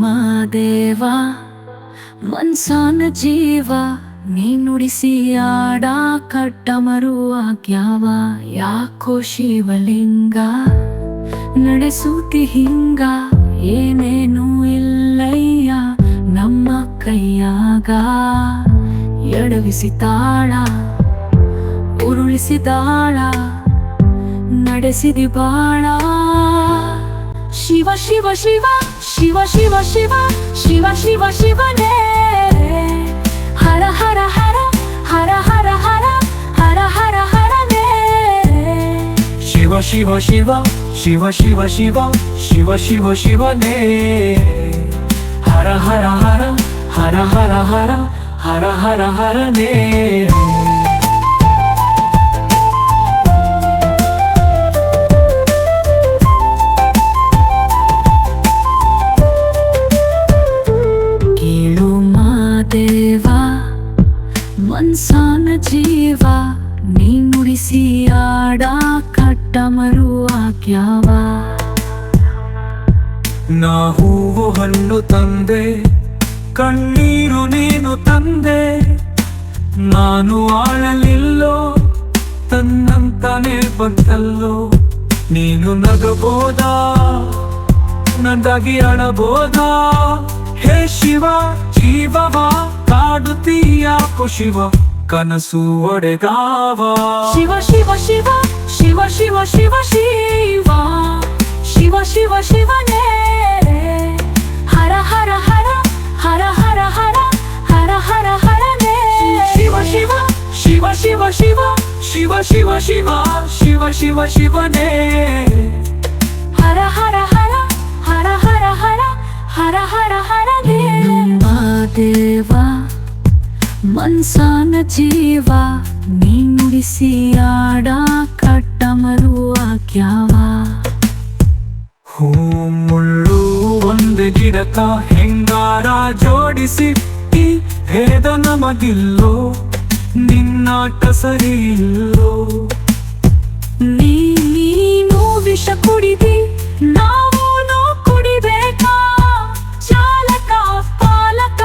ಮಾದೇವ ಮನ್ಸಾನ ಜೀವ, ನೀ ನುಡಿಸಿ ಆಡ, ಕಟ್ಟ ಮರುವಾಗ್ಯಾವ ಯಾಕೋ ಶಿವಲಿಂಗ? ನಡೆಸೂತಿ ಹಿಂಗ, ಏನೇನು ಇಲ್ಲಯ್ಯ, ನಮ್ಮ ಕೈಯಾಗ. ಎಡವಿಸಿತಾಳ ಉರುಳಿಸಿದಾಳ ನಡೆಸಿದಿ ಬಾಳ ಶಿವ ಶಿವ ಶಿವ ಶಿವ ಶಿವ ಶಿವ ಶಿವ ಶಿವ ಶಿವನೇ ಹರ ಹರ ಹರ ಹರ ಹರ ಹರ ಹರ ಹರ ಹರನೇ ಶಿವ ಶಿವ ಶಿವ ಶಿವ ಶಿವ ಶಿವ ಶಿವ ಶಿವ ಶಿವನೇ ಹರ ಹರ ಹರ ಹರ ಹರ ಹರ ಹರ ಹರ ಹರನೇ ಕೇಳು ಮಾದೇವ ಮನ್ಸಾನ ಜೀವ, ನೀ ನುಡಿಸಿ ಆಡ ಕಟ್ಟ ಮರುವಾಗ್ಯಾವ ನಾ ಹೂವು ಹಣ್ಣು ತಂದೆ ಕಣ್ಣೀರು ನೀನು ತಂದೆ. ನಾನು ಆಳಲಿಲ್ಲೋ, ತನ್ನಂತಾನೆ ಬಂತಲ್ಲೋ. ನೀನು ನಗಬೋದಾ? ನಂದಾಗಿ ಅಳಬೋದಾ ಹೇ ಶಿವ, ಜೀವವ? ಕಾಡುತ್ತೀಯ ಶಿವ? ಕನಸು ಒಡೆಗಾವ. ಶಿವ ಶಿವ ಶಿವ ಶಿವ ಶಿವ ಶಿವ ಶಿವ. ಶಿವ ಶಿವ, ಶಿವನೇ. ಹರ ಹರ ಹರ. ಶಿವ ಶಿವ ಶಿವ ಶಿವ ಶಿವ ಶಿವ ಶಿವ ಶಿವ ಶಿವನೇ. ಹರ ಹರ ಹರ ಹರ ಹರ ಹರ ಹರ ಹರ ಹರನೇ. ದೇವ ಮನ್ಸಾನ ಜೀವ ನೀ ನುಡಿಸಿ ಆಡ ಕಟ್ಟ ಮರುವಾಗ್ಯಾವ ಹೂ ಮುಳ್ಳು ಒಂದು ಗಿಡಕ ಹೆಂಗಾರ ಜೋಡಿಸಿ ಭೇದ ನಮಗಿಲ್ಲೋ. ನಿನ್ನಾಟ ಸರಿ ಇಲ್ಲೋ? ನೀನು ವಿಷ ಕುಡಿದಿ ನಾವು ಕುಡಿಬೇಕಾ? ಚಾಲಕ ಪಾಲಕ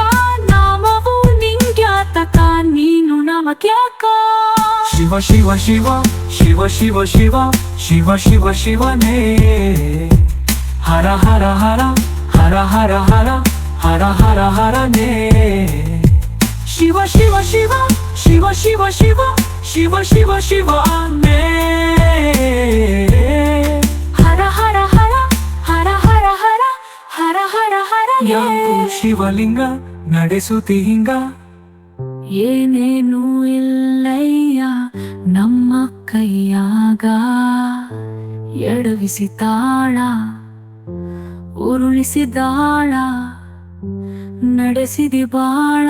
ನಾಮವು ನಿಂಗ್ಯಾತಕ ನೀನು ನಮಗ್ಯಾಕ ಶಿವ ಶಿವ ಶಿವ ಶಿವ ಶಿವ ಶಿವ ಶಿವ ಶಿವ ಶಿವನೇ. ಹರ ಹರ ಹರ ಹರ ಹರ ಹರ ಹರ ಹರ ಹರನೇ. ಶಿವ ಶಿವ ಶಿವ ಶಿವ ಶಿವ ಶಿವ ಶಿವ ಶಿವ ಶಿವನೇ ಹರ ಹರ ಹರ ಹರ ಹರ ಹರ ಹರ ಹರ ಹರ ಯಾಕೋ ಶಿವಲಿಂಗ ನಡೆಸುತ್ತಿ ಹಿಂಗ? ಏನೇನು ಇಲ್ಲಯ್ಯ ನಮ್ಮ ಕೈಯಾಗ ಎಡವಿಸಿದಾಳ ಉರುಳಿಸಿದಾಳ ನಡೆಸಿದಿ ಬಾಳ.